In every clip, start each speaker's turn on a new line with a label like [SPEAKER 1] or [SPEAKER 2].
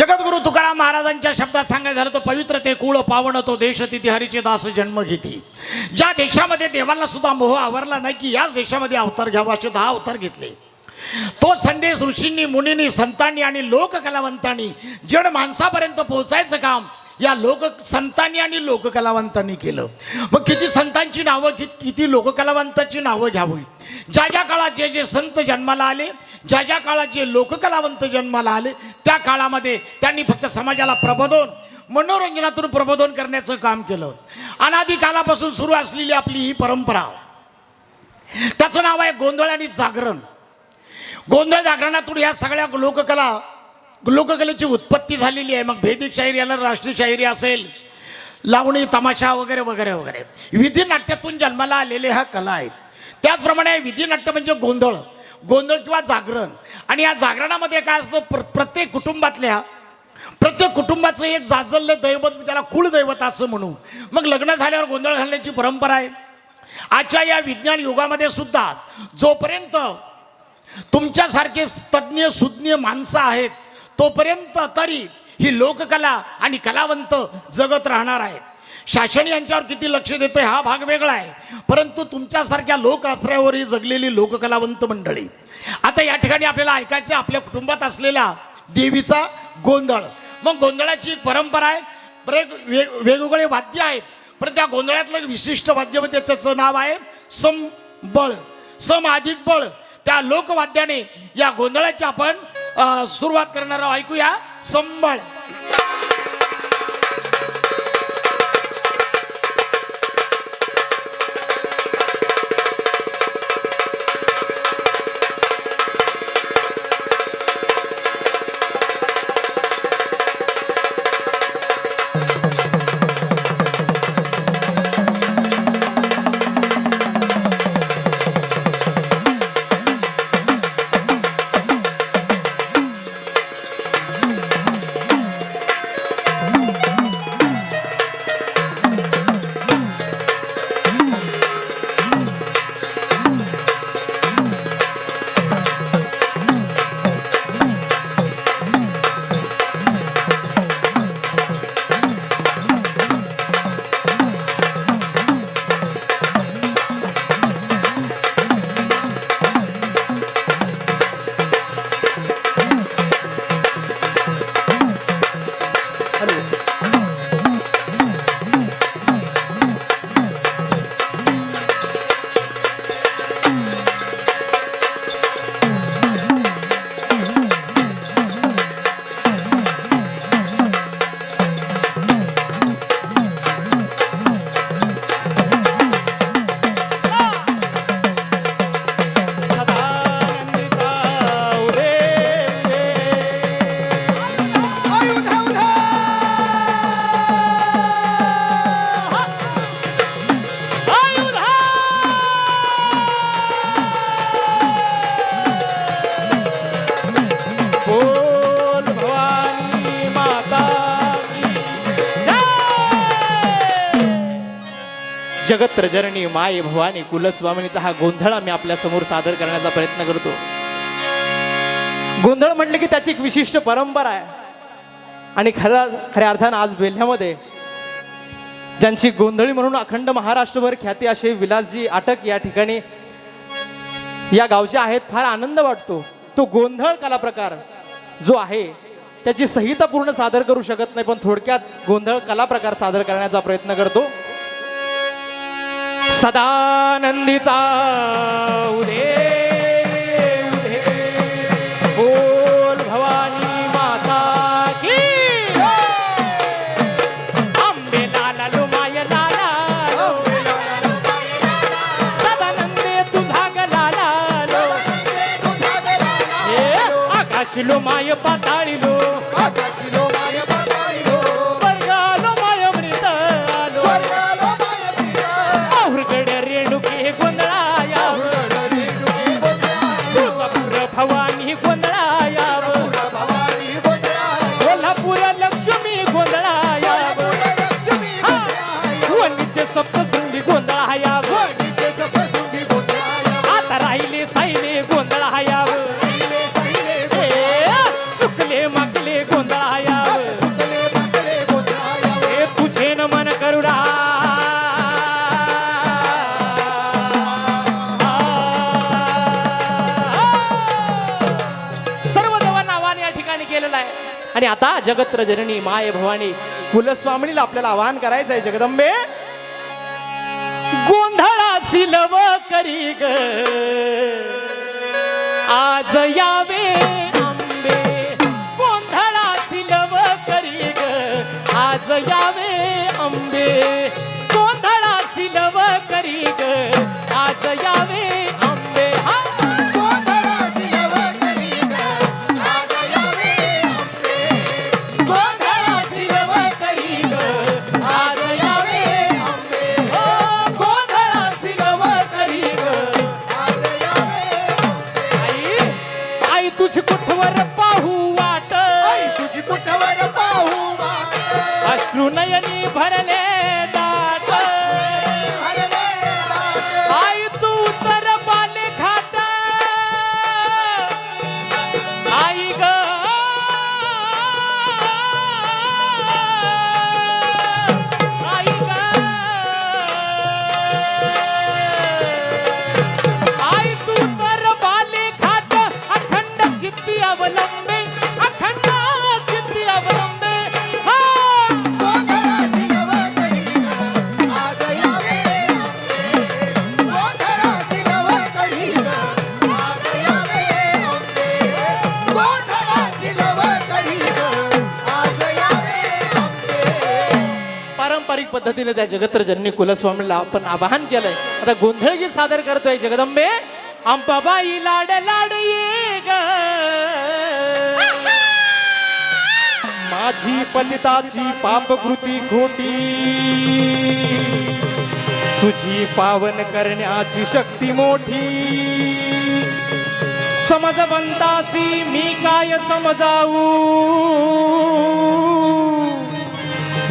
[SPEAKER 1] जगद्गुरु तुकाराम महाराजांच्या शब्दात सांगायचं झालं तर पवित्र ते कुळ पावन तो देश तिथे हरीचे दास जन्म घेते. ज्या देशामध्ये देवांना सुद्धा मोह आवरला नाही की याच देशामध्ये अवतार घ्यावा असे दहा अवतार घेतले. तो संदेश ऋषींनी मुनींनी संतांनी आणि लोककलावंतांनी जड माणसापर्यंत पोहोचायचं काम या लोक संतांनी आणि लोककलावंतांनी केलं. मग किती संतांची नावं घेत किती लोककलावंतांची नावं घ्यावी? ज्या ज्या काळात जे जे संत जन्माला आले ज्या ज्या काळात जे लोककलावंत जन्माला आले त्या काळामध्ये त्यांनी फक्त समाजाला प्रबोधन मनोरंजनातून प्रबोधन करण्याचं काम केलं. अनादी कालापासून सुरू असलेली आपली ही परंपरा. त्याचं नाव आहे गोंधळ आणि जागरण. गोंधळ जागरणातून या सगळ्या लोककला लोककलेची उत्पत्ती झालेली आहे. मग भेदिक शाहिरी याला राष्ट्रीय शाहिरी असेल लावणी तमाशा वगैरे वगैरे वगैरे. विधिनाट्यातून जन्माला आलेले ह्या कला आहेत त्याचप्रमाणे विधिनाट्य म्हणजे गोंधळ. गोंधळ किंवा जागरण. आणि या जागरणामध्ये काय असतो? प्र प्रत्येक कुटुंबातल्या प्रत्येक कुटुंबाचं एक जाजल्य दैवत त्याला कुळदैवत असं म्हणू. मग लग्न झाल्यावर गोंधळ घालण्याची परंपरा आहे. आजच्या या विज्ञान युगामध्ये सुद्धा जोपर्यंत तुमच्यासारखे तज्ज्ञ सुज्ञ माणसं आहेत तोपर्यंत तरी ही लोककला आणि कलावंत जगत राहणार आहे. शासन यांच्यावर किती लक्ष देतंय हा भाग वेगळा आहे. परंतु तुमच्यासारख्या लोक आश्रयावरही जगलेली लोककलावंत मंडळी. आता या ठिकाणी आपल्याला ऐकायचं आहे आपल्या कुटुंबात असलेल्या देवीचा गोंधळ. मग गोंधळाची एक परंपरा आहे बरेच वेग वेगवेगळे वाद्य आहेत पण त्या गोंधळातलं एक विशिष्ट वाद्य म्हणजे त्याचं नाव आहे सम बळ सम अधिक बळ. त्या लोकवाद्याने या गोंधळाची आपण सुरुवात करणार आहोत. ऐकूया.
[SPEAKER 2] संभाळ. जगत्रजरणी माय भवानी कुलस्वामिनीचा हा गोंधळ आम्ही आपल्यासमोर सादर करण्याचा प्रयत्न करतो. गोंधळ म्हटलं की त्याची एक विशिष्ट परंपरा आहे. आणि खऱ्या खऱ्या अर्थानं आज बेल्ह्यामध्ये ज्यांची गोंधळी म्हणून अखंड महाराष्ट्रभर ख्याती असे विलासजी आटक या ठिकाणी या गावचे आहेत फार आनंद वाटतो. तो गोंधळ कला प्रकार जो आहे त्याची संहिता पूर्ण सादर करू शकत नाही पण थोडक्यात गोंधळ कला प्रकार सादर करण्याचा प्रयत्न करतो. सदानंदीचा उदे उदे. बोल भवानी माता की आंबे लाला लो माय लाला. सदानंदे तुझा ग लाला लो. हे आकाशिलो आणि जगत्र जननी माय भवानी कुलस्वामिनीला आपल्याला आवाहन करायचं आहे जगदंबे. गोंधळा सिलव करी ग. आज यावे आंबे. गोंधळा सिलव करी ग. आज यावे आंबे. गोंधळा सिलव करी ग. आज यावे चित्ती अवलंबे अखंड चित्ती अवलंबे. पारंपरिक पद्धतीने त्या जगत्र जननी कुलस्वामीला आपण आवाहन केलंय. आता गोंधळ गीत सादर करतोय जगदंबे. अंबाबाई लाड लाड ये माझी पतिताची पापकृती खोटी. तुझी पावन करण्याची शक्ती मोठी. समजवंतासी मी काय समजावू?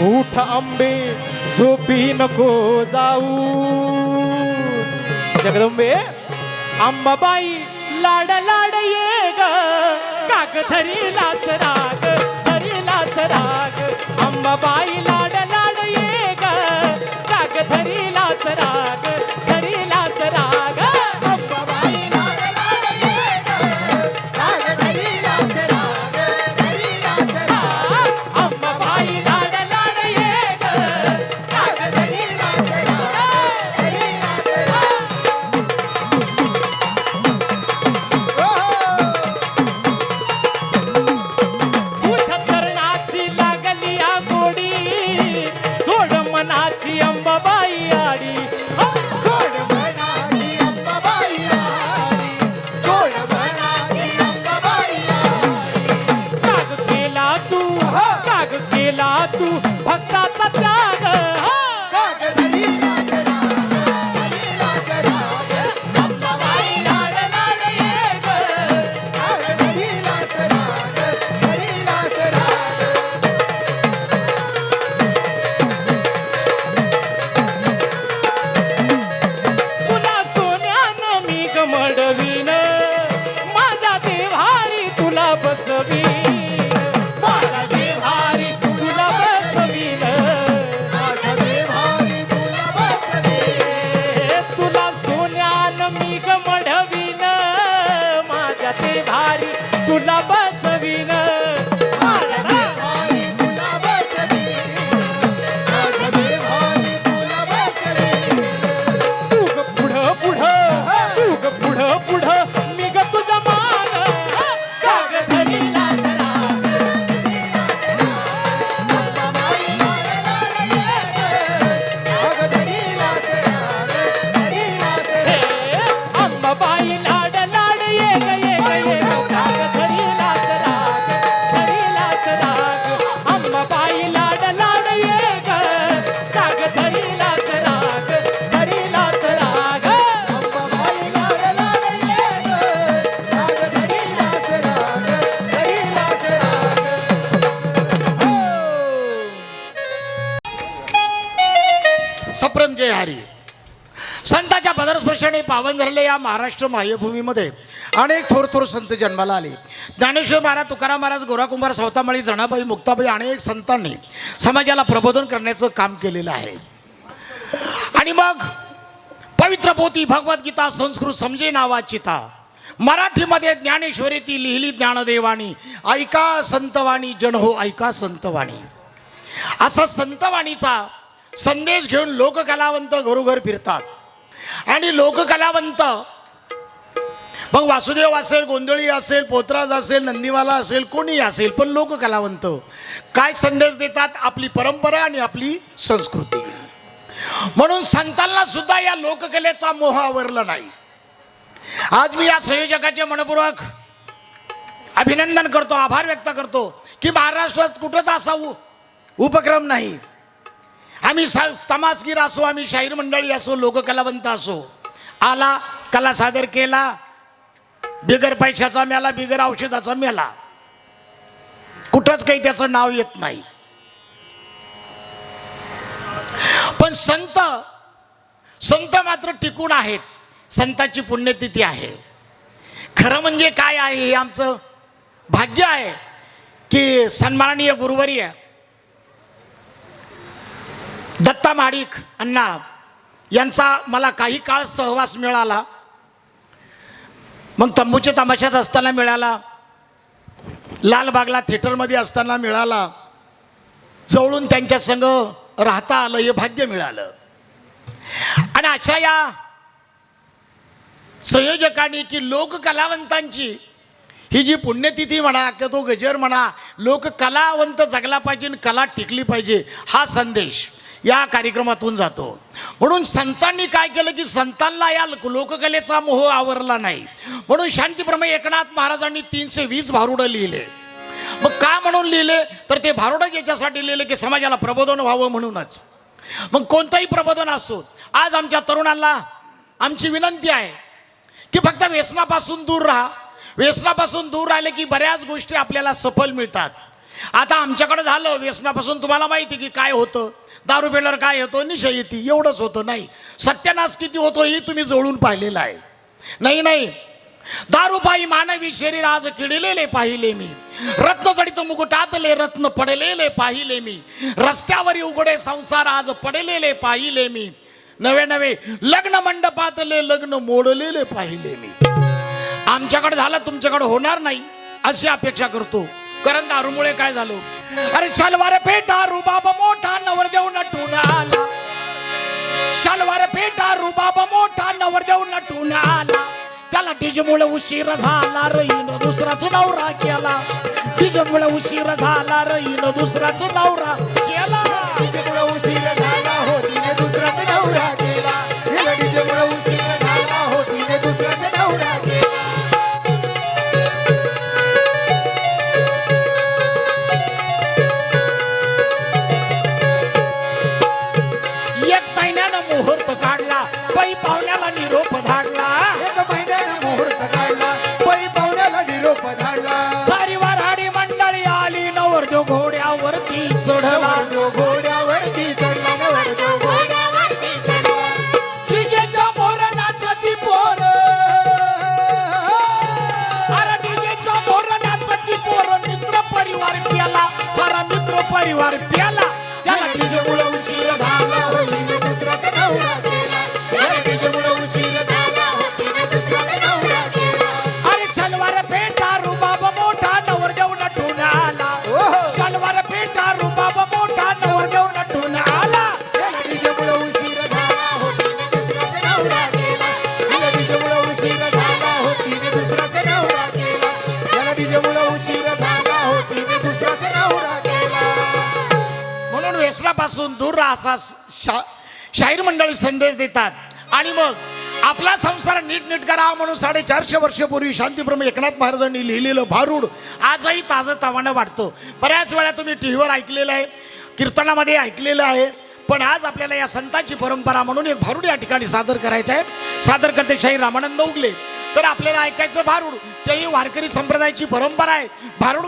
[SPEAKER 2] उठ आंबे झोपी नको जाऊ. जगदंबे अंबाबाई लाड लाड ये ग. कागधरी लास राग. सराग लास राग अंबाबाई लाड लाड ये ग काग धरी लास राग धरी सोड मनाची अंबाबाई
[SPEAKER 1] हरी संतांच्या पदरस्पर्शाने पावन झालेल्या या महाराष्ट्र मायभूमीमध्ये अनेक थोर थोर संत जन्माला आले. ज्ञानेश्वर महाराज तुकाराम महाराज गोराकुंभार सावतामाळी जणाबाई मुक्ताबाई अनेक संतांनी समाजाला प्रबोधन करण्याचं काम केलेलं आहे. आणि मग पवित्र पोती भगवद्गीता संस्कृत समजे नावाचिता मराठीमध्ये ज्ञानेश्वरी ती लिहिली ज्ञानदेवानी ऐका संतवाणी जन हो ऐका संतवाणी. असा संतवाणीचा संदेश घेऊन लोककलावंत घरोघर फिरतात. आणि लोककलावंत मग वासुदेव असेल गोंधळी असेल पोतराज असेल नंदीवाला असेल कोणी असेल पण लोककलावंत. काय संदेश देतात? आपली परंपरा आणि आपली संस्कृती. म्हणून संतांना सुद्धा या लोककलेचा मोह आवरला नाही. आज मी या संयोजकाचे मनपूर्वक अभिनंदन करतो आभार व्यक्त करतो की महाराष्ट्रात कुठंच असा उपक्रम नाही. आम्ही तमासगीर असो आम्ही शाहीर मंडळी असो लोककलावंत असो आला कला सादर केला बिगर पैशाचा मेला बिगर औषधाचा मेला. कुठंच काही त्याचं नाव येत नाही. पण संत संत मात्र टिकून आहेत. संताची पुण्यतिथी आहे. खरं म्हणजे काय आहे हे आमचं भाग्य आहे की सन्माननीय गुरुवर्य दत्ता माडिक अण्णा यांचा मला काही काळ सहवास मिळाला. मग तंबूच्या तमाशात असताना मिळाला. लालबागला थिएटरमध्ये असताना मिळाला. जवळून त्यांच्या संग राहता आलं हे भाग्य मिळालं. आणि अशा या संयोजकांनी की लोककलावंतांची ही जी पुण्यतिथी म्हणा किंवा तो गजर म्हणा लोककलावंत जगला पाहिजे आणि कला टिकली पाहिजे हा संदेश. या कार्यक्रमातून जातो. म्हणून संतांनी काय केलं की संतांना या लोककलेचा मोह आवरला नाही. म्हणून शांतीप्रमे एकनाथ महाराजांनी तीनशे वीस भारुडं लिहिले. मग का म्हणून लिहिले? तर ते भारुडं याच्यासाठी लिहिले की समाजाला प्रबोधन व्हावं म्हणूनच. मग कोणतंही प्रबोधन असो आज आमच्या तरुणांना आमची विनंती आहे की फक्त व्यसनापासून दूर राहा. व्यसनापासून दूर राहिले की बऱ्याच गोष्टी आपल्याला सफल मिळतात. आता आमच्याकडे झालं व्यसनापासून तुम्हाला माहिती की काय होतं? दारू पेल्यावर काय येतो निशा येते. एवढंच होतं. नाही. सत्यानाश किती होतो हे तुम्ही जवळून पाहिलेलं आहे. नाही नाही. दारूपायी मानवी शरीर आज किडलेले पाहिले मी. रत्नजडीत मुकुटातले रत्न पडलेले पाहिले मी. रस्त्यावरी उघडे संसार आज पडलेले पाहिले मी. नवे नवे लग्न मंडपातले लग्न मोडलेले पाहिले मी. आमच्याकडे झालं तुमच्याकडे होणार नाही. अशी अपेक्षा करतो. कारण दारूमुळे काय झालं? अरे शलवार पेटा रुबाब मोठा नवरदेव नटून आला. शलवार पेटा रुबाब मोठा नवरदेव नटून आला. त्याला डीजेमुळे उशीर झाला रईन दुसराच नवरा केला. डीजेमुळे उशीर झाला रईन दुसराच नवरा केला.
[SPEAKER 3] डीजेमुळे उशीर झाला हो तिने दुसराच नवरा केला.
[SPEAKER 1] परिवार प्याला असा शा शाहीर मंडळी संदेश देतात. आणि मग आपला संसार नीटनीट करा म्हणून साडेचारशे वर्षपूर्वी शांतीप्रम एकनाथ महाराजांनी लिहिलेलं भारूड आजही ताजं तावानं वाटतं बऱ्याच वेळा तुम्ही टी व्हीवर ऐकलेलं आहे कीर्तनामध्ये ऐकलेलं आहे पण आज आपल्याला या संतांची परंपरा म्हणून एक भारूड या ठिकाणी सादर करायचं आहे. सादर करते शाही रामानंद उगले. तर आपल्याला ऐकायचं भारूड तेही वारकरी संप्रदायाची परंपरा आहे. भारूड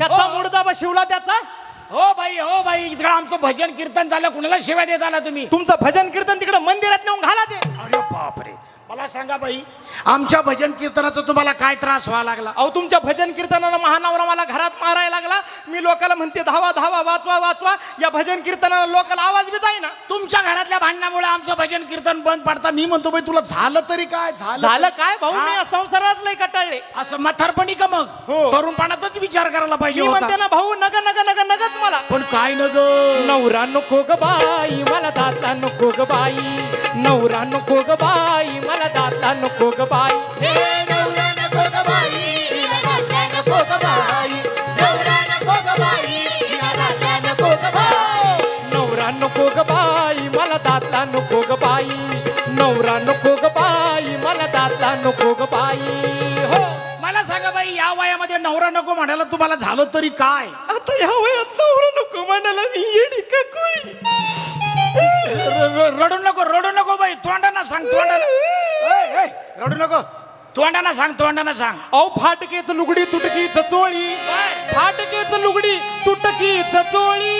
[SPEAKER 2] त्याचा हो. मुडदा शिवला त्याचा?
[SPEAKER 1] हो बाई हो बाई इकडं आमचं भजन कीर्तन झालं कुणाला शिवाय देत आला तुम्ही?
[SPEAKER 2] तुमचं भजन कीर्तन तिकडे मंदिरात नेऊन घाला ते.
[SPEAKER 1] अरे बापरे. मला सांगा बाई आमच्या भजन कीर्तनाचा तुम्हाला काय त्रास व्हावा लागला?
[SPEAKER 2] अहो तुमच्या भजन कीर्तनानं महानवरा मला घरात मारायला लागला. मी लोकांना म्हणते धावा धावा वाचवा वाचवा. या भजन कीर्तनाला लोकांना आवाज बी जाईना.
[SPEAKER 1] तुमच्या घरातल्या भांडणामुळे आमचं भजन कीर्तन बंद पडता. मी म्हणतो बाई तुला झालं तरी काय? झालं
[SPEAKER 2] झालं काय भाऊ? मी या संसारात लय कटाळले.
[SPEAKER 1] असं म्हातारपणी का मग?
[SPEAKER 2] हो.
[SPEAKER 1] तरुणपणातच विचार करायला पाहिजे
[SPEAKER 2] मी म्हणते
[SPEAKER 1] होता
[SPEAKER 2] ना भाऊ नग नग नग नगच मला.
[SPEAKER 1] पण काय न ग
[SPEAKER 2] नवरा नको ग बाई मला दाता नको ग बाई. नवरा नको ग बाई मला
[SPEAKER 3] हे हिला दाटल्या नको ग बाई. नवरा नको ग बाई,
[SPEAKER 2] मला दाता नको ग बाई नवरा नको ग बाई मला दाता नको ग बाई हो.
[SPEAKER 1] मला सांगा बाई या वयामध्ये नवरा नको म्हणायला तुम्हाला झालं तरी काय?
[SPEAKER 2] आता ह्या वयात नवरा नको म्हणाला मी येडी का कोळी?
[SPEAKER 1] रडू नको रडू नको. तोंडाना सांग तोंडाना. रडू नको. तोंडाना सांग तोंडाना सांग.
[SPEAKER 2] अहो फाटकेच लुगडी तुटकीच चोळी. फाटकेच लुगडी तुटकीच चोळी.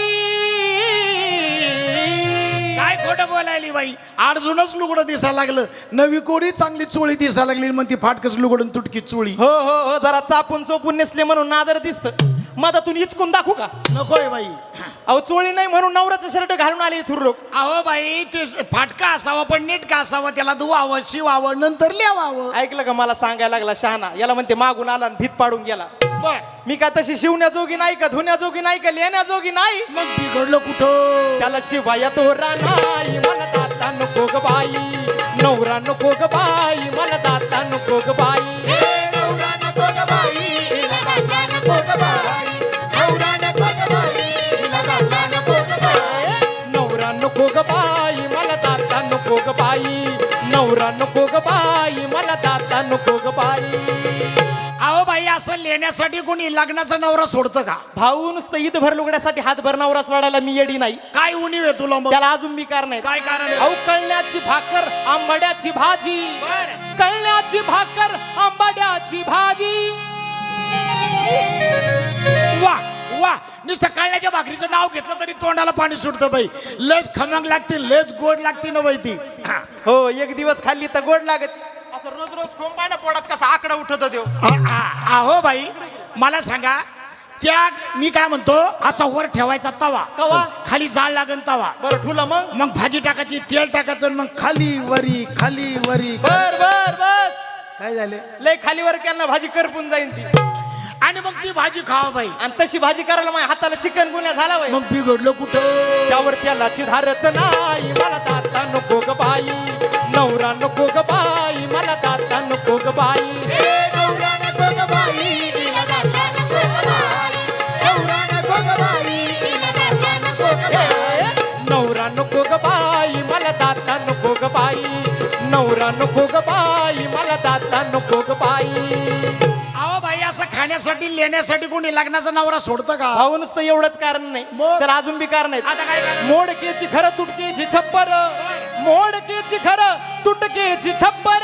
[SPEAKER 1] काय खोटं बोलायली बाई? आडजूनच लुगडं दिसायला लागलं. नवी कोडी चांगली चोळी दिसायला लागली मग ती फाटकच लुगडून तुटकी चोळी.
[SPEAKER 2] हो हो हो जरा चापून चोपून नेसले म्हणून नादर दिसत. मधातून इचकून दाखवू का?
[SPEAKER 1] नकोय बाई.
[SPEAKER 2] अहो चोळी नाही म्हणून नवऱ्याचं शर्ट घालून आले लोक
[SPEAKER 1] अहो बाई ते फाटका असावा पण नीट का असावा त्याला धुवावं शिवावं नंतर लिहावं
[SPEAKER 2] ऐकलं का मला सांगायला लागला शहाणा? याला म्हणते मागून आला आणि भीत पाडून गेला.
[SPEAKER 1] बर.
[SPEAKER 2] मी का तशी शिवण्याजोगी नाही का धुण्याजोगी नाही का लिहिण्याजोगी नाही?
[SPEAKER 1] मग बिघडलं कुठं?
[SPEAKER 2] त्याला शिवाया तोरा नाही मला दाता नको ग बाई. नवरा नको ग बाई मला दाता नको ग बाई.
[SPEAKER 3] नको ग बाई
[SPEAKER 2] मला दाता नको ग बाई.
[SPEAKER 1] अहो बाई असं लेण्यासाठी कोणी लग्नाचा नवरा सोडतं का?
[SPEAKER 2] भाऊ नुसतं ईद भर लुगड्यासाठी हातभर नवरास वाढायला मी येडी नाही.
[SPEAKER 1] काय उणीव आहे तुला मग?
[SPEAKER 2] त्याला अजून मी कारण नाही.
[SPEAKER 1] काय कारण आहे?
[SPEAKER 2] अहो कळण्याची भाकर आंबाड्याची भाजी.
[SPEAKER 1] बरं.
[SPEAKER 2] कळण्याची भाकर आंबाड्याची भाजी.
[SPEAKER 1] वा. वा नुसतं काळ्याच्या भाकरीचं नाव घेतलं तरी तोंडाला पाणी सुटतं बाई. लस खमंग लागते लस गोड लागते ना बाई ती. हा.
[SPEAKER 2] हो एक दिवस खाल्ली तर गोड लागत. असं रोज रोज खोंबाय ना पोटात कसा आकडा उठत देव.
[SPEAKER 1] आ- आ- अहो बाई. मला सांगा त्या मी काय म्हणतो असा वर ठेवायचा तवा.
[SPEAKER 2] तवा?
[SPEAKER 1] खाली जाळ लागन तवा.
[SPEAKER 2] बरं ठुला मग.
[SPEAKER 1] मग भाजी टाकायची तेल टाकायचं आणि मग खाली वरी खाली वरी.
[SPEAKER 2] बर बर बस.
[SPEAKER 1] काय झाले?
[SPEAKER 2] लय खालीवर केलं भाजी करपून जाईन ती.
[SPEAKER 1] आणि मग ती भाजी खावा बाई
[SPEAKER 2] आणि तशी भाजी करायला माझ्या हाताला चिकन गुन्हा झाला वय
[SPEAKER 1] मग बिघडलं कुठं
[SPEAKER 2] त्यावर त्याला धारच नाही मला दाता नको ग बाई नवरा नको ग बाई मला दाता नको ग बाई
[SPEAKER 3] हे नवरा नको ग बाई, हिला दाटल्या नको ग बाई. नवरा नको ग बाई, हिला दाटल्या नको ग बाई.
[SPEAKER 2] नवरा नको ग बाई मला दाता नको ग बाई नवरा नको ग बाई मला दाता
[SPEAKER 1] खाण्यासाठी लेण्यासाठी कोणी लग्नाचा नवरा सोडतं का?
[SPEAKER 2] भाऊ नुसतं एवढंच कारण नाही.
[SPEAKER 1] मग?
[SPEAKER 2] तर अजून बी कारण
[SPEAKER 1] आता काय कारण?
[SPEAKER 2] मोडकेची खरं तुटकेची छप्पर. मोडकेची खरं तुटकेची छप्पर.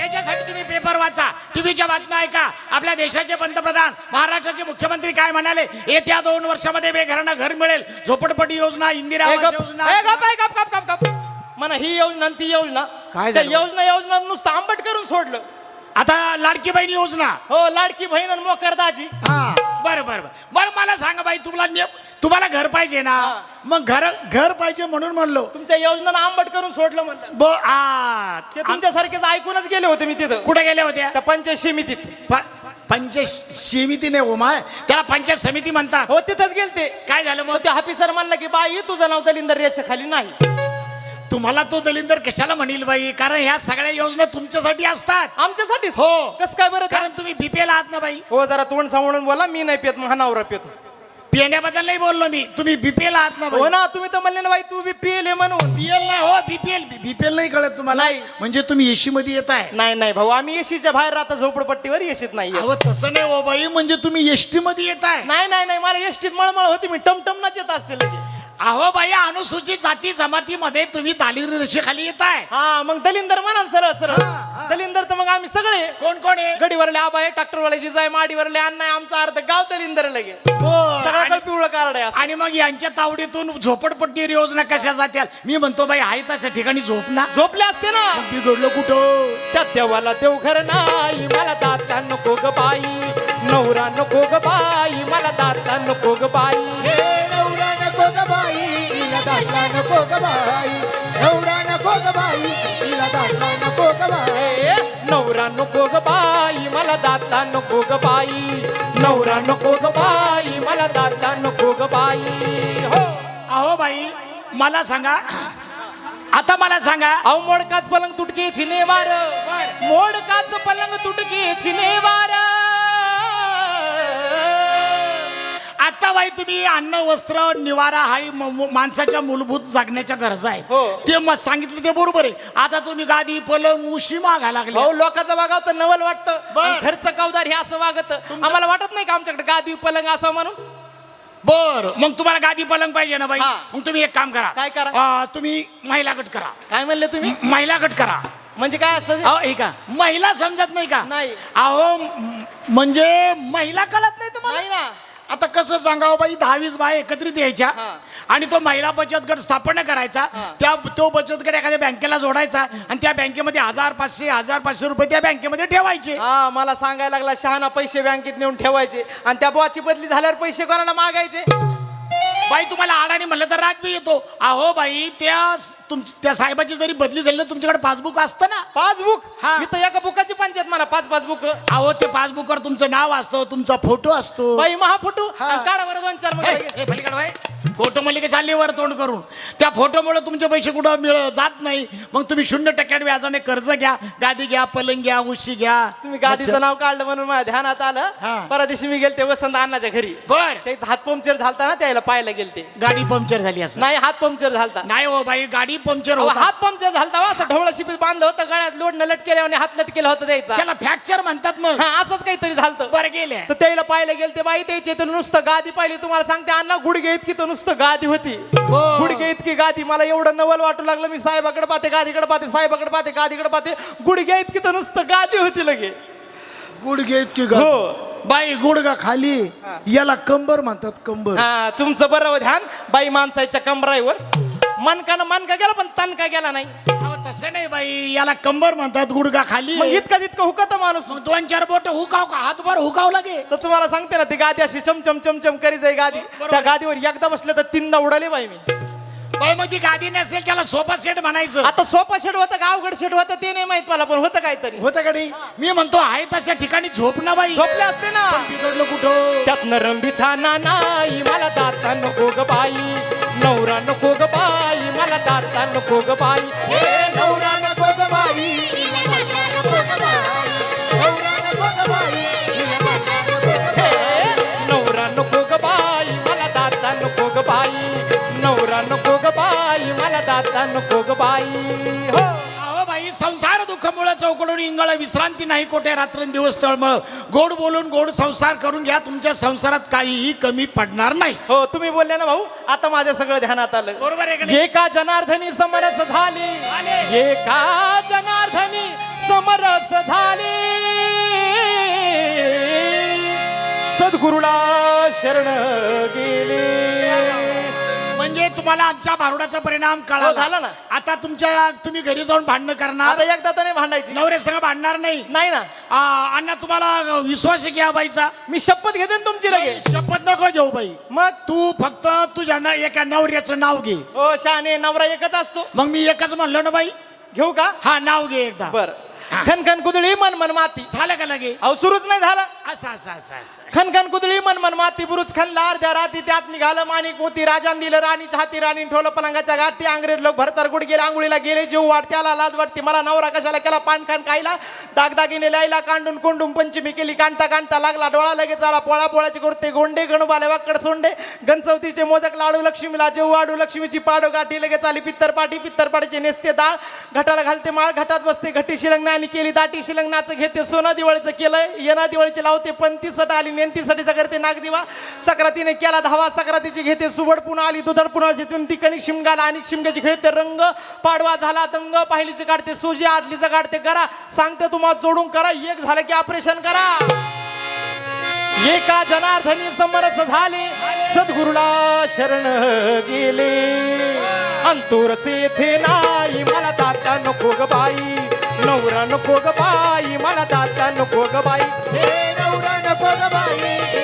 [SPEAKER 1] याच्यासाठी तुम्ही पेपर वाचा. टीव्हीच्या बातम्या ऐका. आपल्या देशाचे पंतप्रधान महाराष्ट्राचे मुख्यमंत्री काय म्हणाले? येत्या दोन वर्षामध्ये बेघरांना घर मिळेल. झोपडपट्टी योजना इंदिरा
[SPEAKER 2] ए,
[SPEAKER 1] आवास
[SPEAKER 2] गप,
[SPEAKER 1] योजना
[SPEAKER 2] गप, ए, गप, गप, गप, गप. म्हणा ही योजना आणि ती योजना.
[SPEAKER 1] काय
[SPEAKER 2] त्या
[SPEAKER 1] झालं?
[SPEAKER 2] योजना योजना नुसतं आंबट करून सोडलं.
[SPEAKER 1] आता लाडकी बहीण योजना
[SPEAKER 2] हो लाडकी बहीण आणि मोकर दाजी.
[SPEAKER 1] हा. बरं बरं बरं. बरं मला सांगा बाई तुम्हाला तुम्हाला घर पाहिजे ना? मग घर घर पाहिजे म्हणून म्हणलो.
[SPEAKER 2] तुमच्या योजना आंबट करून सोडलं म्हणलं.
[SPEAKER 1] ब आ
[SPEAKER 2] ते तुमच्यासारखेच ऐकूनच गेले होते मी तिथं.
[SPEAKER 1] कुठे गेल्या होत्या?
[SPEAKER 2] त्या पंचायत समितीत.
[SPEAKER 1] प- पंचायत समिती नाही हो माय त्याला पंचायत समिती म्हणतात.
[SPEAKER 2] हो तिथंच गेलते.
[SPEAKER 1] काय झालं मग?
[SPEAKER 2] त्या ऑफिसर म्हणला की बाई तुझं नाव दलिंदर रेषेखाली नाही.
[SPEAKER 1] तुम्हाला तो दलिंदर कशाला म्हणील बाई? कारण ह्या सगळ्या योजना तुमच्यासाठी असतात.
[SPEAKER 2] आमच्यासाठीच
[SPEAKER 1] हो.
[SPEAKER 2] कस काय बरं?
[SPEAKER 1] कारण तुम्ही बीपीएल आहात ना बाई.
[SPEAKER 2] हो जरा तोंड सांभाळून बोला मी नाही पेत महानावरा पेतो.
[SPEAKER 1] पिण्याबद्दल नाही बोललो मी. तुम्ही बीपीएल आहात ना
[SPEAKER 2] हो
[SPEAKER 1] बाई
[SPEAKER 2] ना तुम्ही तर म्हणले ना बाई तू बी पिले म्हणून.
[SPEAKER 1] बीएल नाही हो बीपीएल. बीपीएल नाही कळत तुम्हाला.
[SPEAKER 2] नाही.
[SPEAKER 1] म्हणजे तुम्ही एसी मध्ये येत आहे.
[SPEAKER 2] नाही नाही भाऊ आम्ही एसीच्या बाहेर राहतो झोपडपट्टीवर एसीत नाही येत.
[SPEAKER 1] अहो तसं नाही हो बाई. म्हणजे तुम्ही एसटी मध्ये येत आहे.
[SPEAKER 2] नाही नाही नाही मला एसटीत मळमळ होती मी टमटमनाच येत असते लगे
[SPEAKER 1] अहो बाई अनुसूचित जाती जमातीमध्ये तुम्ही दालिरी रेषेखाली येत आहे
[SPEAKER 2] हा मग दलिंदर म्हणा ना सरळ सरळ. दलिंदर तर मग आम्ही सगळे.
[SPEAKER 1] कोण कोण आहे?
[SPEAKER 2] गडीवरले आबा आहे ट्रॅक्टरवाले जिजाय माडीवरले अण्णा आहे आमचा अर्ध गाव दलिंदर लगे. सगळ्याकडे पिवळं कार्ड आहे.
[SPEAKER 1] आणि मग यांच्या तावडीतून झोपडपट्टी योजना कशा जात्याल? मी म्हणतो बाई आहे तशा ठिकाणी झोप ना.
[SPEAKER 2] झोपले असते ना.
[SPEAKER 1] बिघडलं कुठं?
[SPEAKER 2] त्या देवाला देवघर नाही. मला दाता नको ग बाई. नवरा नको ग बाई. मला दाता नको ग बाई.
[SPEAKER 3] बाई. नवरा नको ग बाई. हिला दाटला नको ग बाई.
[SPEAKER 2] ए, नवरा नको ग बाई मला दाता नको ग बाई. नवरा नको ग बाई मला दाता नको ग बाई. हो.
[SPEAKER 1] अहो बाई मला सांगा. आता मला सांगा.
[SPEAKER 2] अहो मोडकाच पलंग तुटके छिने वार. मोडकाच पलंग तुटके छिने वार.
[SPEAKER 1] बाई तुम्ही अन्न वस्त्र निवारा म- माणसाच्या मूलभूत जगण्याच्या गरजा
[SPEAKER 2] हो.
[SPEAKER 1] आहे ते मग सांगितलं ते बरोबर आहे. आता तुम्ही गादी पलंग उशी मागा लागले.
[SPEAKER 2] भाऊ लोकांचं वागाव तर नवल वाटतं.
[SPEAKER 1] बर.
[SPEAKER 2] आणि घरचं कावदार हे असं वागत. आम्हाला वाटत नाही का आमच्याकडे गादी पलंग असं म्हणून?
[SPEAKER 1] बर. मग तुम्हाला गादी पलंग पाहिजे ना बाई?
[SPEAKER 2] हा.
[SPEAKER 1] मग तुम्ही एक काम करा.
[SPEAKER 2] काय करा?
[SPEAKER 1] अं, तुम्ही महिला गट करा.
[SPEAKER 2] काय म्हणले तुम्ही?
[SPEAKER 1] महिला गट करा.
[SPEAKER 2] म्हणजे काय असतं ते?
[SPEAKER 1] अहो हे का? महिला समजत नाही का?
[SPEAKER 2] नाही.
[SPEAKER 1] अहो म- म्हणजे महिला कळत नाही तुम्हाला?
[SPEAKER 2] नाही ना.
[SPEAKER 1] आता कसं सांगावं बाई दहावीस बाय एकत्रित यायच्या. आणि तो महिला बचत गट स्थापन करायचा त्या तो बचत गट एखाद्या बँकेला जोडायचा आणि त्या बँकेमध्ये हजार पाचशे हजार पाचशे रुपये त्या बँकेमध्ये ठेवायचे.
[SPEAKER 2] हा मला सांगायला लागला शहाणा पैसे बँकेत नेऊन ठेवायचे आणि त्या बुवाची बदली झाल्यावर पैसे कोणाला मागायचे?
[SPEAKER 1] बाई तुम्हाला आडाने म्हणलं तर राग बी येतो. अहो बाई त्या तुम त्या साहेबाची जरी बदली झाली तर तुमच्याकडे पासबुक असतं ना?
[SPEAKER 2] पासबुक?
[SPEAKER 1] हा.
[SPEAKER 2] मी तर एका बुकाची पंचायत म्हणा पाच पासबुक.
[SPEAKER 1] अहो ते पासबुकवर तुमचं नाव असतं तुमचा फोटो असतो.
[SPEAKER 2] बाई महाफोटो
[SPEAKER 1] हा.
[SPEAKER 2] काढा बरं दोन चार
[SPEAKER 1] बाई. फोटो म्हणले की चालली वर तोंड करून. त्या फोटोमुळे तुमचे पैसे कुठं मिळ जात नाही. मग तुम्ही शून्य टक्क्यात व्याजाने कर्ज घ्या गादी घ्या पलंग घ्या उशी घ्या.
[SPEAKER 2] तुम्ही गादीचं नाव काढलं म्हणून माझ्या ध्यानात
[SPEAKER 1] हा.
[SPEAKER 2] आलं परवा दिवशी मी गेलते वसंत अण्णाच्या घरी.
[SPEAKER 1] बर.
[SPEAKER 2] त्याचा हात पंक्चर झालता ना त्याला पाहायला गेलते
[SPEAKER 1] गाडी पंक्चर झाली असं.
[SPEAKER 2] नाही हात पंक्चर झालता.
[SPEAKER 1] नाही हो बाई गाडी पंक्चर
[SPEAKER 2] अहो,
[SPEAKER 1] होत
[SPEAKER 2] हात पंक्चर झालता वा, असं ढवळं शिपीत बांधलं होतं गळ्यात लोडनं लटकेले आणि हात लटकेला होता द्यायचा.
[SPEAKER 1] त्याला फ्रॅक्चर म्हणतात मग.
[SPEAKER 2] हा असंच काहीतरी झालतं.
[SPEAKER 1] बरं गेले.
[SPEAKER 2] तर त्याला पाहायला गेले ते बाई त्याचे तर नुसतं गादी पाहिली तुम्हाला सांगते अण्णा गुडघे इतकी तर नुसतं गादी होती. गुडघे इतकी गादी मला एवढं नवल वाटू लागलं मी साहेबाकडे पाहते गादीकडे पाहते साहेबाकडे पाहते गादीकडे पाहते. गुडघे इतकी तर नुसतं गादी होती लगे.
[SPEAKER 1] गुडघे इतकी
[SPEAKER 2] हो.
[SPEAKER 1] बाई गुडगा खाली याला कंबर म्हणतात कंबर.
[SPEAKER 2] हा तुमचं बरं ध्यान बाई माणसाच्या कमराईवर मनकानं मनका गेला पण तनका गेला नाही.
[SPEAKER 1] अहो, तसं नाही बाई याला कंबर म्हणतात गुडगा खाली.
[SPEAKER 2] मग इतका तितकं हुकत माणूस.
[SPEAKER 1] मग दोन चार बोट हुकाव का? हातभर हुकाव लागे.
[SPEAKER 2] तर तुम्हाला सांगते ना ती गादी अशी चमचम चमचम करी जाई गादी. त्या गादीवर एकदा बसले तर तीनदा उडाले बाई मी.
[SPEAKER 1] मग ती गादी नसेल त्याला सोफा सेट म्हणायचं.
[SPEAKER 2] आता सोपा शेड होतं का अवघड शेड होतं ते नाही माहीत मला पण होतं काहीतरी.
[SPEAKER 1] होतं कडे मी म्हणतो आहे तशा ठिकाणी झोप ना बाई.
[SPEAKER 2] झोपले असते ना.
[SPEAKER 1] बिघडलं कुठं?
[SPEAKER 2] त्यात नरम बिछाना नाही मला दाता नको ग बाई. नवरा नको ग बाई मला दाता नको ग बाई.
[SPEAKER 3] हे नवरा नको नको ग बाई
[SPEAKER 2] हो.
[SPEAKER 1] अहो बाई संसार दुःखमुळे चौकडून इंगळ विश्रांती नाही कोठे रात्रंदिवस तळमळ. गोड बोलून गोड संसार करून घ्या तुमच्या संसारात काहीही कमी पडणार नाही.
[SPEAKER 2] हो तुम्ही बोलले ना भाऊ आता माझ्या सगळं ध्यानात आलं.
[SPEAKER 1] बरोबर आहे का नाही?
[SPEAKER 2] एका जनार्दनी समरस झाली.
[SPEAKER 1] झाले.
[SPEAKER 2] एका जनार्दनी समरस झाली. सद्गुरुला शरण गेले.
[SPEAKER 1] म्हणजे तुम्हाला आमच्या भारुडाचा परिणाम
[SPEAKER 2] हो,
[SPEAKER 1] कळाला
[SPEAKER 2] झाला ना.
[SPEAKER 1] आता तुमच्या तुम्ही घरी जाऊन भांडणं करणार.
[SPEAKER 2] आता एकदा तर नाही भांडायची.
[SPEAKER 1] नवरे संग भांडणार नाही.
[SPEAKER 2] नाही ना.
[SPEAKER 1] आ, अण्णा तुम्हाला विश्वास आहे की या बाईचा?
[SPEAKER 2] मी शपथ घेते ना तुमची लगेच.
[SPEAKER 1] शपथ नको घेऊ बाई.
[SPEAKER 2] मग?
[SPEAKER 1] तू फक्त तुझ्या न एका नवऱ्याचं नाव घे.
[SPEAKER 2] हो शाने नवरा एकच असतो.
[SPEAKER 1] मग मी एकच म्हणलो ना बाई.
[SPEAKER 2] घेऊ का?
[SPEAKER 1] हा नाव घे एकदा.
[SPEAKER 2] बर.
[SPEAKER 1] हा.
[SPEAKER 2] खनखन कुदळी मन मन माती.
[SPEAKER 1] झालं का लगे?
[SPEAKER 2] अहो सुरूच नाही झालं.
[SPEAKER 1] असं असं असं असं.
[SPEAKER 2] खनखन कुदळी मन मन माती बुरुज खनला अर्ध्या राती त्यात निघालं माणिक मोती राजान दिलं राणीच्या हाती राणी ठेवलं पलंगाच्या गाठी अंग्रेज लोक भरतर गुड गेले आंघोळीला गेले जीव वाट त्याला लाज वाटते. मला नवरा कशाला केला पान खान खायला? दागदागिने लायला कांडून कोंडून पंचमी केली कांडता कांडता लागला डोळा लगेच आला पोळा पोळाचे करते गोंडे गणुबाले वाकड सोंडे गणचवतीचे मोदक लाडू लक्ष्मीला जेव वाडू लक्ष्मीची पाडू गाठी लगेच आली पित्तर पाटी पित्तर पाटीचे नेसते डाळ घटाला घालते माळ घटात बसते घटी शिरंग नाही केली दाटी शिलंगणाचं घेते सोनं दिवाळीचं केलंय येना दिवाळीची लावते पंतीसट आली नेंतीसाठी करते नागदिवा सक्रातीने केला धावा सक्रातीची घेते सुवड पुन्हा आली दुधड पुन्हा जिथून ठिकाणी शिमगाला आणि शिमग्याची खेळते रंग पाडवा झाला दंग पाहिलीची काढते सोजी आदलीचं काढते करा. सांगते तुम्हाला जोडून करा एक झालं की ऑपरेशन करा. एका जनार्दनी समरस झाले सद्गुरुला शरण गेले. अंतुरस येथे नाही मला तात्या नको ग बाई. नवरा नको ग बाई मला तात्या नको ग बाई.
[SPEAKER 3] हे नवरा नको ग बाई.